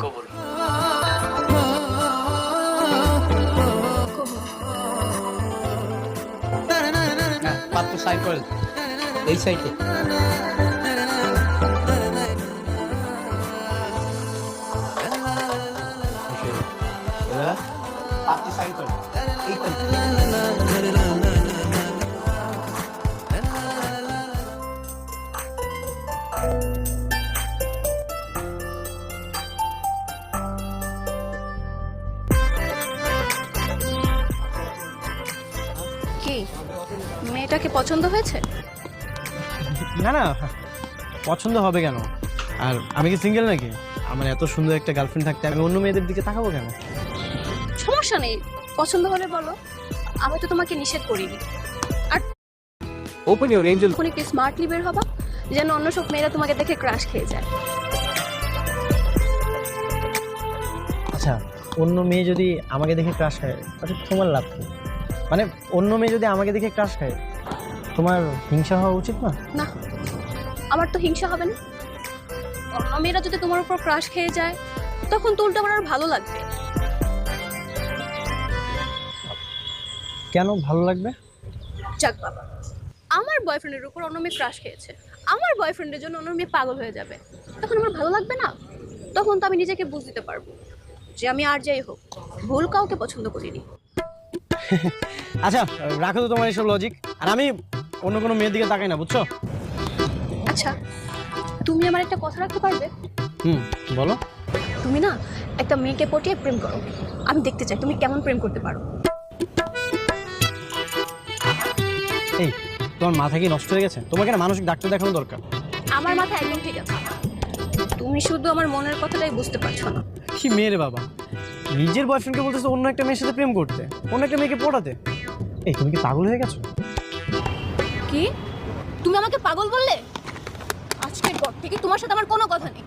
কবুল হ্যাঁ পাত্র সাইন করেন এই সাইটে পাত্র সাইন কি মেয়েটাকে পছন্দ হয়েছে? না না পছন্দ হবে কেন? আর আমি কি সিঙ্গেল নাকি? আমার এত সুন্দর একটা গার্লফ্রেন্ড থাকতে আমি অন্য মেয়েদের দিকে তাকাবো কেন? সমস্যা নেই পছন্দ হলে বলো। আমি তো তোমাকে নিষেধ করিনি। ওপেন ইউর এঞ্জেল তখন একটু স্মার্টলি বের হবা? যেন অন্য সব মেয়েরা তোমাকে দেখে ক্রাশ খেয়ে যায়। আচ্ছা অন্য মেয়ে যদি আমাকে দেখে ক্রাশ খায় তাহলে তোমার লাভ কি? মানে অন্য মেয়ে যদি আমাকে দেখে ক্রাশ খায় তোমার হিংসা হওয়া উচিত না? না আমার তো হিংসা হবে না। অন্য মেয়েরা যদি তোমার উপর ক্রাশ খেয়ে যায় তখন তো উল্টো আমার আর ভালো লাগবে। কেন ভালো লাগবে? যাক বাবা আমার বয়ফ্রেন্ডের উপর অন্য মেয়ে ক্রাশ খেয়েছে। আমার বয়ফ্রেন্ডের জন্য অন্য মেয়ে পাগল হয়ে যাবে। তখন আমার ভালো লাগবে না? তখন তো আমি নিজেকে বুঝ দিতে পারব। যে আমি আর যাই হোক ভুল কাউকে পছন্দ করিনি। আচ্ছা রাখো তো তোমার এসব লজিক আর আমি অন্য কোনো মেয়ের দিকে তাকাই না বুঝছ? আচ্ছা তুমি আমার একটা কথা রাখতে পারবে? হুম বলো। তুমি না একটা মেয়েকে পটিয়ে প্রেম করো। আমি দেখতে চাই তুমি কেমন প্রেম করতে পারো। এই তোমার মাথা কি নষ্ট হয়ে গেছে? তোমাকে না মানসিক ডাক্তার দেখানো দরকার। আমার মাথা একদম ঠিক আছে। তুমি শুধু আমার মনের কথাটাই বুঝতে পারছ না। কি মেয়ে রে বাবা? নিজের বয়ফ্রেন্ডকে বলতেছে অন্য একটা মেয়ের সাথে প্রেম করতে, অন্য একটা মেয়েকে পড়াতে। এই, তুমি কি পাগল হয়ে গেছো? কি? তুমি আমাকে পাগল বললে? আজকের পর থেকে তোমার সাথে আমার কোনো কথা নেই।